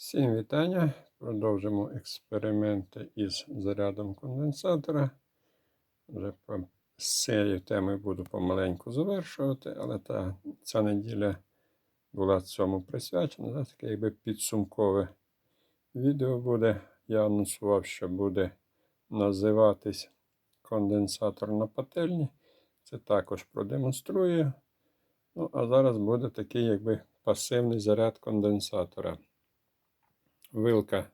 Всім вітання. Продовжимо експерименти із зарядом конденсатора. Вже по, цією темою буду помаленьку завершувати, але та, ця неділя була цьому присвячена. Да, таке якби підсумкове відео буде. Я анонсував, що буде називатись конденсатор на пательні. Це також продемонструю. Ну, а зараз буде такий якби пасивний заряд конденсатора вилка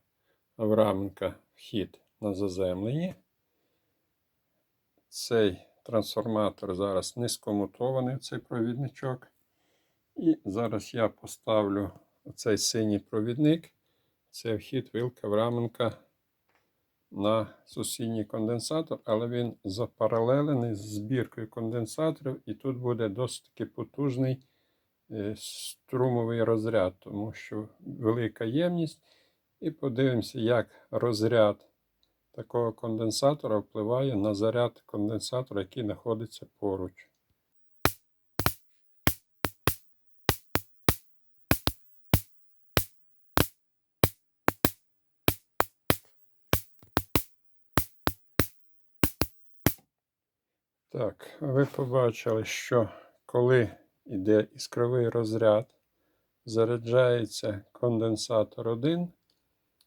Авраменка вхід на заземленні. Цей трансформатор зараз низькомутований, цей провідничок. І зараз я поставлю цей синій провідник. Це вхід вилка Авраменка на сусідній конденсатор, але він запаралелений з збіркою конденсаторів, і тут буде досить таки потужний е, струмовий розряд, тому що велика ємність. І подивимося, як розряд такого конденсатора впливає на заряд конденсатора, який знаходиться поруч. Так, ви побачили, що коли йде іскровий розряд, заряджається конденсатор 1,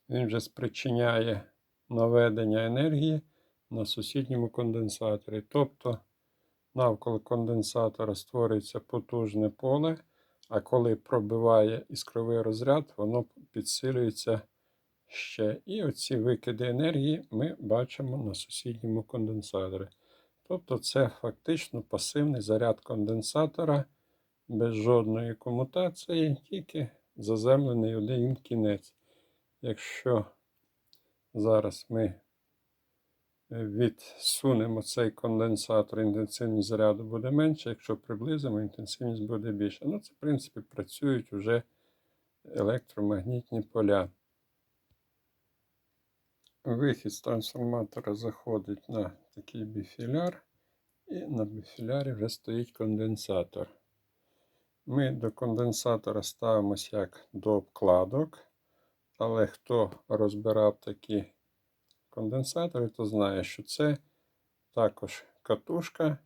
він вже спричиняє наведення енергії на сусідньому конденсаторі. Тобто навколо конденсатора створюється потужне поле, а коли пробиває іскровий розряд, воно підсилюється ще. І оці викиди енергії ми бачимо на сусідньому конденсаторі. Тобто це фактично пасивний заряд конденсатора без жодної комутації, тільки заземлений один кінець. Якщо зараз ми відсунемо цей конденсатор, інтенсивність заряду буде менше, якщо приблизимо, інтенсивність буде більша. Ну, це, в принципі, працюють вже електромагнітні поля. Вихід з трансформатора заходить на такий біфіляр, і на біфілярі вже стоїть конденсатор. Ми до конденсатора ставимося як до обкладок. Але хто розбирав такі конденсатори, то знає, що це також катушка.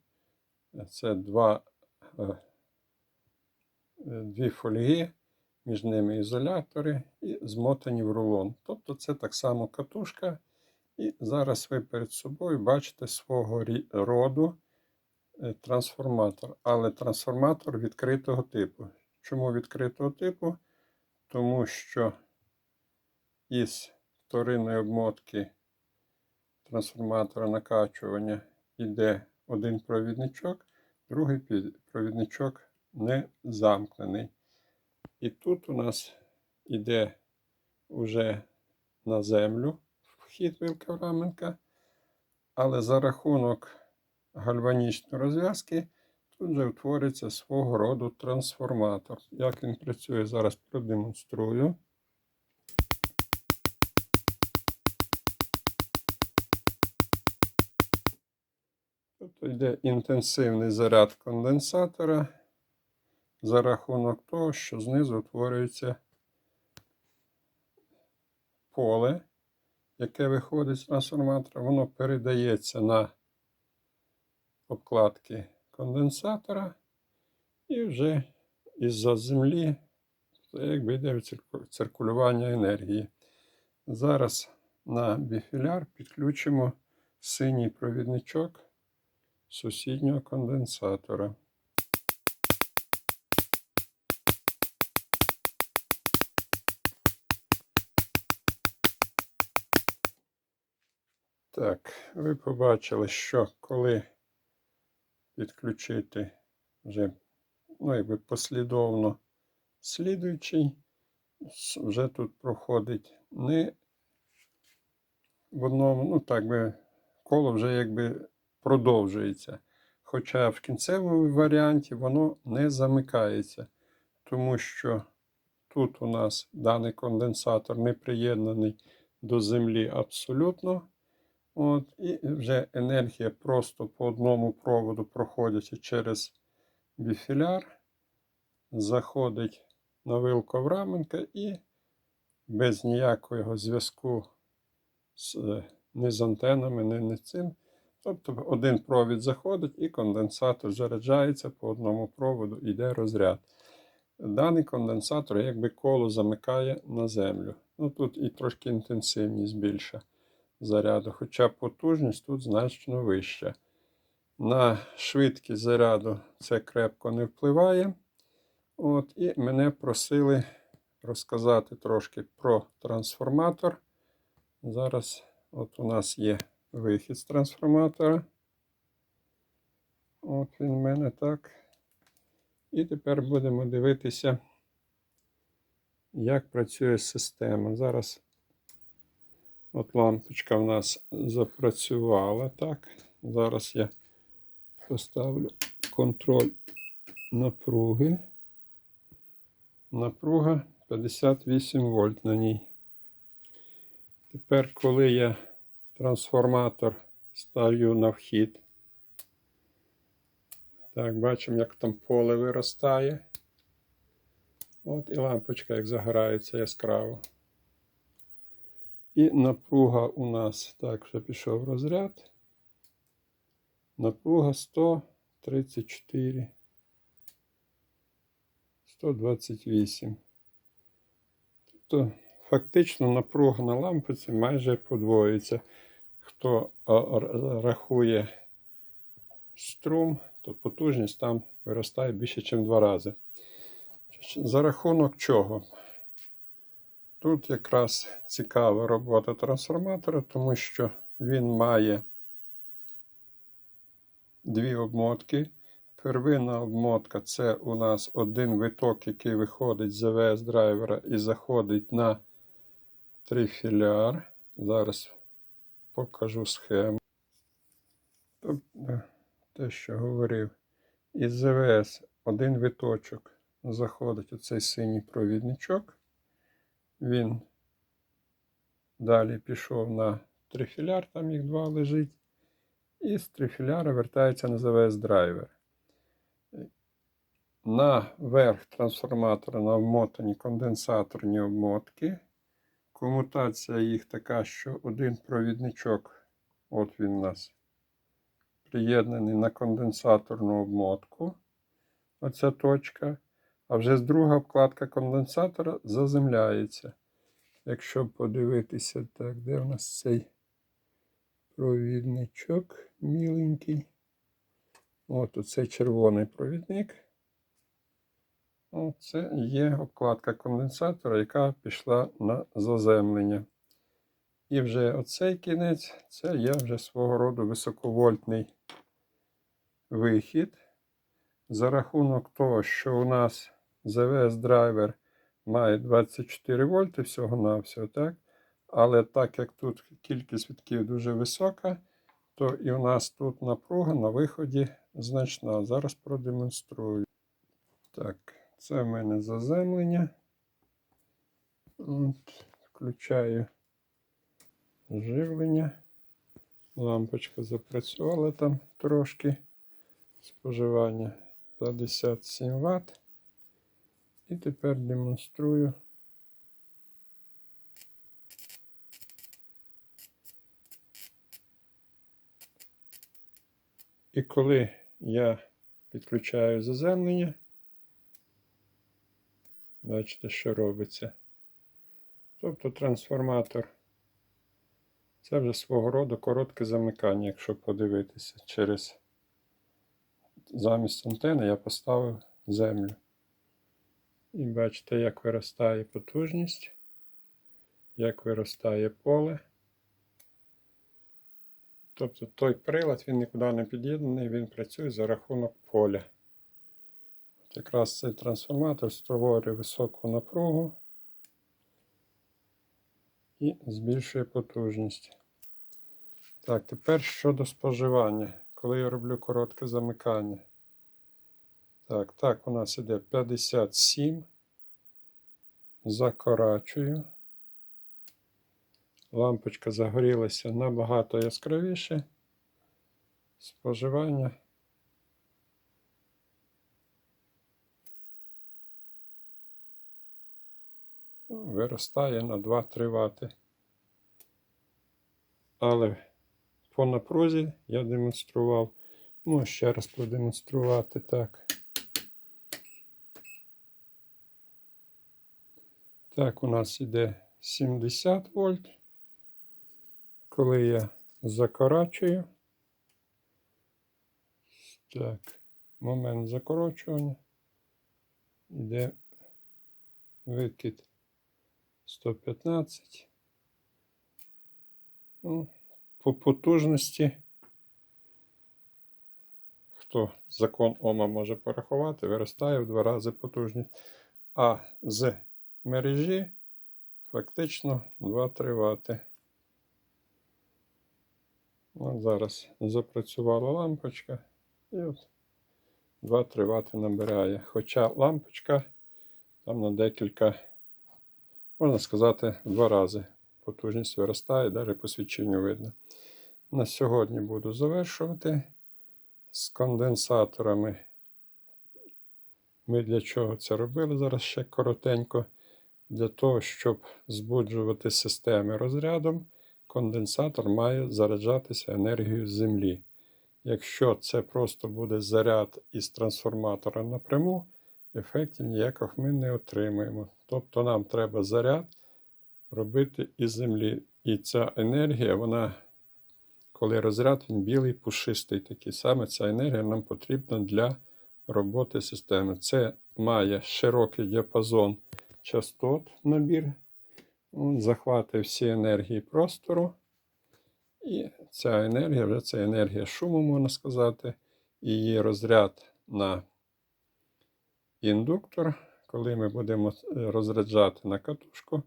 Це два, е, дві фольги, між ними ізолятори і змотані в рулон. Тобто це так само катушка. І зараз ви перед собою бачите свого роду е, трансформатор. Але трансформатор відкритого типу. Чому відкритого типу? Тому що із вторинної обмотки трансформатора накачування йде один провідничок, другий провідничок не замкнений. І тут у нас йде вже на землю вхід вилка раменка, але за рахунок гальванічної розв'язки тут вже утвориться свого роду трансформатор. Як він працює, зараз продемонструю. Йде інтенсивний заряд конденсатора за рахунок того, що знизу утворюється поле, яке виходить з трансформатора, воно передається на обкладки конденсатора і вже із-за землі якби йде циркулювання енергії. Зараз на біфіляр підключимо синій провідничок сусіднього конденсатора. Так, ви побачили, що коли підключити вже ну, якби послідовно слідуючий, вже тут проходить не в одному, ну так би коло вже якби продовжується. Хоча в кінцевому варіанті воно не замикається, тому що тут у нас даний конденсатор не приєднаний до землі абсолютно. От, І вже енергія просто по одному проводу, проходячи через біфіляр, заходить на вилку Авраменка і без ніякого зв'язку з, е, ні з антенами, ні з цим. Тобто один провід заходить і конденсатор заряджається по одному проводу, йде розряд. Даний конденсатор якби коло замикає на землю. Ну тут і трошки інтенсивність більша заряду, хоча потужність тут значно вища. На швидкість заряду це крепко не впливає. От, І мене просили розказати трошки про трансформатор. Зараз от у нас є вихід з трансформатора. От він в мене так. І тепер будемо дивитися, як працює система. Зараз от лампочка в нас запрацювала. Так. Зараз я поставлю контроль напруги. Напруга 58 вольт на ній. Тепер, коли я трансформатор ставлю на вхід, так, бачимо, як там поле виростає. От і лампочка як загорається яскраво. І напруга у нас, так, вже пішов розряд. Напруга 134. 128. Тобто, фактично напруга на лампиці майже подвоїться. Хто рахує струм, то потужність там виростає більше, ніж два рази. За рахунок чого? Тут якраз цікава робота трансформатора, тому що він має дві обмотки. Первинна обмотка це у нас один виток, який виходить з АВС драйвера і заходить на трифіляр. Зараз покажу схему. Тобто, те, що говорив, із ЗВС один виточок заходить у цей синій провідничок. Він далі пішов на трифіляр, там їх два лежить. І з трифіляра вертається на ЗВС драйвер. На верх трансформатора на вмотані конденсаторні обмотки. Комутація їх така, що один провідничок, от він у нас, приєднаний на конденсаторну обмотку. Оця точка. А вже друга обкладка конденсатора заземляється. Якщо подивитися, так, де в нас цей провідничок міленький. От оцей червоний провідник. Це є обкладка конденсатора, яка пішла на заземлення. І вже оцей кінець це є вже свого роду високовольтний вихід. За рахунок того, що у нас ЗВС драйвер має 24 вольти всього-навсього, так? Але так як тут кількість вітків дуже висока, то і у нас тут напруга на виході значна. Зараз продемонструю. Так, це в мене заземлення. От, включаю живлення. Лампочка запрацювала там трошки. Споживання 57 Вт. І тепер демонструю. І коли я підключаю заземлення, бачите, що робиться. Тобто трансформатор. Це вже свого роду коротке замикання, якщо подивитися. Через замість антени я поставив землю. І бачите, як виростає потужність, як виростає поле. Тобто той прилад він нікуди не під'єднаний, він працює за рахунок поля. Якраз цей трансформатор створює високу напругу і збільшує потужність. Так, тепер щодо споживання, коли я роблю коротке замикання. Так, так, у нас іде 57. Закорачую. Лампочка загорілася набагато яскравіше. Споживання. Виростає на 2-3 вати. Але по напрузі я демонстрував. Ну, ще раз продемонструвати так. Так, у нас іде 70 вольт. Коли я закорачую. Так, момент закорочування. Іде викид 115. Ну, по потужності. Хто закон Ома може порахувати, виростає в два рази потужність. А з мережі фактично 2-3 вати. От зараз запрацювала лампочка і от 2-3 вати набирає. Хоча лампочка там на декілька, можна сказати, в два рази потужність виростає, навіть по свідченню видно. На сьогодні буду завершувати з конденсаторами. Ми для чого це робили? Зараз ще коротенько. Для того, щоб збуджувати системи розрядом, конденсатор має заряджатися енергією землі. Якщо це просто буде заряд із трансформатора напряму, ефектів ніяких ми не отримаємо. Тобто нам треба заряд робити із землі. І ця енергія, вона, коли розряд, він білий, пушистий такий. Саме ця енергія нам потрібна для роботи системи. Це має широкий діапазон частот набір. Він захватує всі енергії простору. І ця енергія, вже це енергія шуму, можна сказати, і її розряд на індуктор, коли ми будемо е, розряджати на катушку,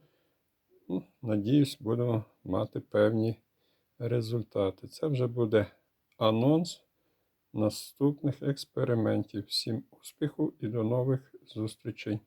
ну, надіюсь, будемо мати певні результати. Це вже буде анонс наступних експериментів. Всім успіху і до нових зустрічей!